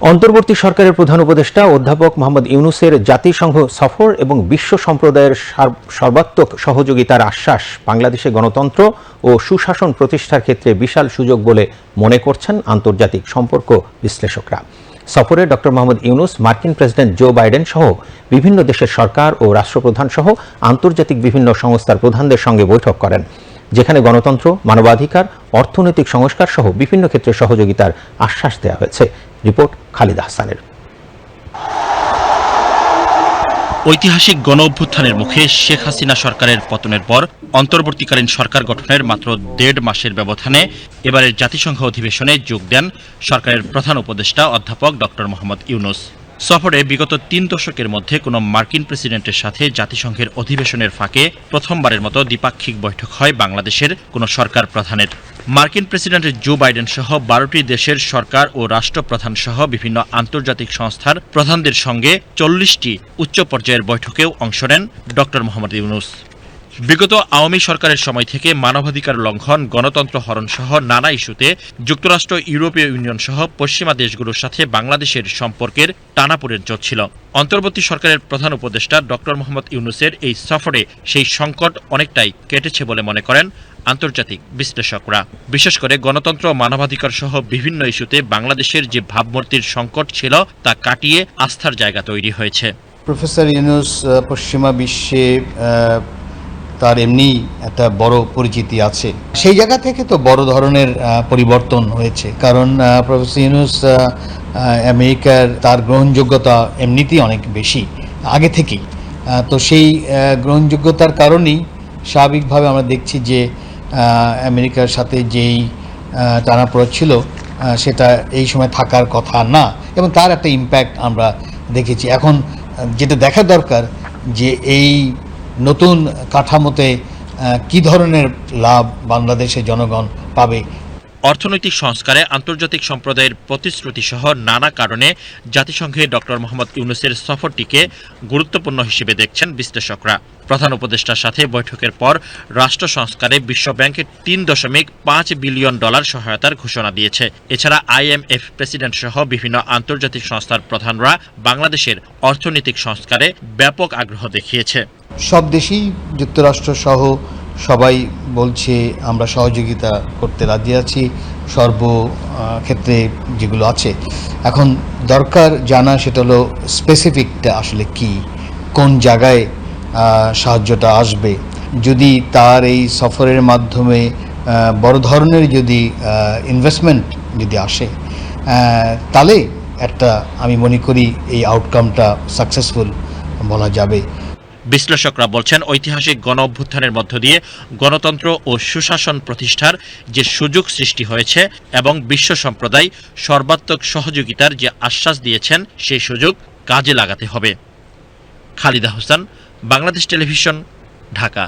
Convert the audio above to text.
অন্তর্বর্তী সরকারের প্রধান উপদেষ্টা অধ্যাপক মোহাম্মদ ইউনুসের জাতিসংঘ সফর এবং বিশ্ব সম্প্রদায়ের সর্বাত্মক সহযোগিতার আশ্বাস বাংলাদেশে গণতন্ত্র ও সুশাসন প্রতিষ্ঠার ক্ষেত্রে বিশাল সুযোগ বলে মনে করছেন আন্তর্জাতিক সম্পর্ক বিশ্লেষকরা। সফরে ড. মোহাম্মদ ইউনুস, মার্কিন প্রেসিডেন্ট জো বাইডেন সহ বিভিন্ন দেশের সরকার ও রাষ্ট্রপ্রধান সহ আন্তর্জাতিক বিভিন্ন সংস্থার প্রধানদের সঙ্গে বৈঠক করেন, যেখানে গণতন্ত্র, মানবাধিকার, অর্থনৈতিক সংস্কার সহ বিভিন্ন ক্ষেত্রে সহযোগিতার আশ্বাস দেওয়া হয়েছে। রিপোর্ট খালিদ হাসানের। ঐতিহাসিক গণ অভ্যুত্থানের মুখে শেখ হাসিনা সরকারের পতনের পর অন্তর্বর্তীকালীন সরকার গঠনের মাত্র দেড় মাসের ব্যবধানে এবারের জাতিসংঘ অধিবেশনে যোগ দেন সরকারের প্রধান উপদেষ্টা অধ্যাপক ড মোহাম্মদ ইউনুস। সফরে বিগত তিন দশকের মধ্যে কোনো মার্কিন প্রেসিডেন্টের সাথে জাতিসংঘের অধিবেশনের ফাঁকে প্রথমবারের মতো দ্বিপাক্ষিক বৈঠক হয় বাংলাদেশের কোনো সরকার প্রধানের। মার্কিন প্রেসিডেন্ট জো বাইডেন সহ বারোটি দেশের সরকার ও রাষ্ট্রপ্রধান সহ বিভিন্ন আন্তর্জাতিক সংস্থার প্রধানদের সঙ্গে চল্লিশটি উচ্চ পর্যায়ের বৈঠকেও অংশ নেন ড মোহাম্মদ ইউনুস। বিগত আওয়ামী সরকারের সময় থেকে মানবাধিকার লঙ্ঘন, গণতন্ত্র হরণ সহ নানা ইস্যুতে যুক্তরাষ্ট্র, ইউরোপীয় ইউনিয়ন সহ পশ্চিমা দেশগুলোর সাথে বাংলাদেশের সম্পর্কের টানাপোড়েন চলছিল। অন্তর্বর্তী সরকারের প্রধান উপদেষ্টা ডক্টর মোহাম্মদ ইউনুসের এই সফরে সেই সংকট অনেকটাই কেটেছে বলে মনে করেন আন্তর্জাতিক বিশ্লেষকরা। বিশেষ করে গণতন্ত্র মানবাধিকার সহ বিভিন্ন ইস্যুতে বাংলাদেশের যে ভাবমূর্তির সংকট ছিল, তা কাটিয়ে আস্থার জায়গা তৈরি হয়েছে। প্রফেসর ইউনুস পশ্চিমা বিশ্বে তার এমনি একটা বড় পরিচিতি আছে। সেই জায়গা থেকে তো বড় ধরনের পরিবর্তন হয়েছে। কারণ প্রফেসর ইউনুস আমেরিকার তার গ্রহণযোগ্যতা এমনিতেই অনেক বেশি আগে থেকেই। তো সেই গ্রহণযোগ্যতার কারণেই স্বাভাবিকভাবে আমরা দেখছি যে আমেরিকার সাথে যেই টানাপোড়া ছিল সেটা এই সময় থাকার কথা না। এবং তার একটা ইম্প্যাক্ট আমরা দেখেছি। এখন যেটা দেখা দরকার যে এই নতুন কাঠামোতে কি ধরনের লাভ বাংলাদেশের জনগণ পাবে? অর্থনৈতিক সংস্কারে আন্তর্জাতিক সম্প্রদায়ের প্রতিশ্রুতি সহ নানা কারণে জাতিসংঘে ডক্টর মোহাম্মদ ইউনুসের সফরটিকে গুরুত্বপূর্ণ হিসেবে দেখছেন বিশ্লেষকরা। প্রধান উপদেষ্টার সাথে বৈঠকের পর রাষ্ট্র সংস্কারে বিশ্বব্যাংক তিন দশমিক পাঁচ বিলিয়ন ডলার সহায়তার ঘোষণা দিয়েছে। এছাড়া আইএমএফ প্রেসিডেন্ট সহ বিভিন্ন আন্তর্জাতিক সংস্থার প্রধানরা বাংলাদেশের অর্থনৈতিক সংস্কারে ব্যাপক আগ্রহ দেখিয়েছে। সব দেশেই যুক্তরাষ্ট্র সহ সবাই বলছে, আমরা সহযোগিতা করতে রাজি আছি, সর্ব ক্ষেত্রে যেগুলো আছে। এখন দরকার জানা সেটা হলো স্পেসিফিকটা আসলে কি, কোন জায়গায় সাহায্যটা আসবে। যদি তার এই সফরের মাধ্যমে বড় ধরনের যদি ইনভেস্টমেন্ট যদি আসে তাহলে একটা আমি মনে করি এই আউটকামটা সাকসেসফুল বলা যাবে। বিশ্লেষকরা বলছেন, ঐতিহাসিক গণ অভ্যুত্থানের মধ্য দিয়ে গণতন্ত্র ও সুশাসন প্রতিষ্ঠার যে সুযোগ সৃষ্টি হয়েছে এবং বিশ্ব সম্প্রদায় সর্বাত্মক সহযোগিতার যে আশ্বাস দিয়েছেন, সেই সুযোগ কাজে লাগাতে হবে। খালিদা হোসেন, বাংলাদেশ টেলিভিশন, ঢাকা।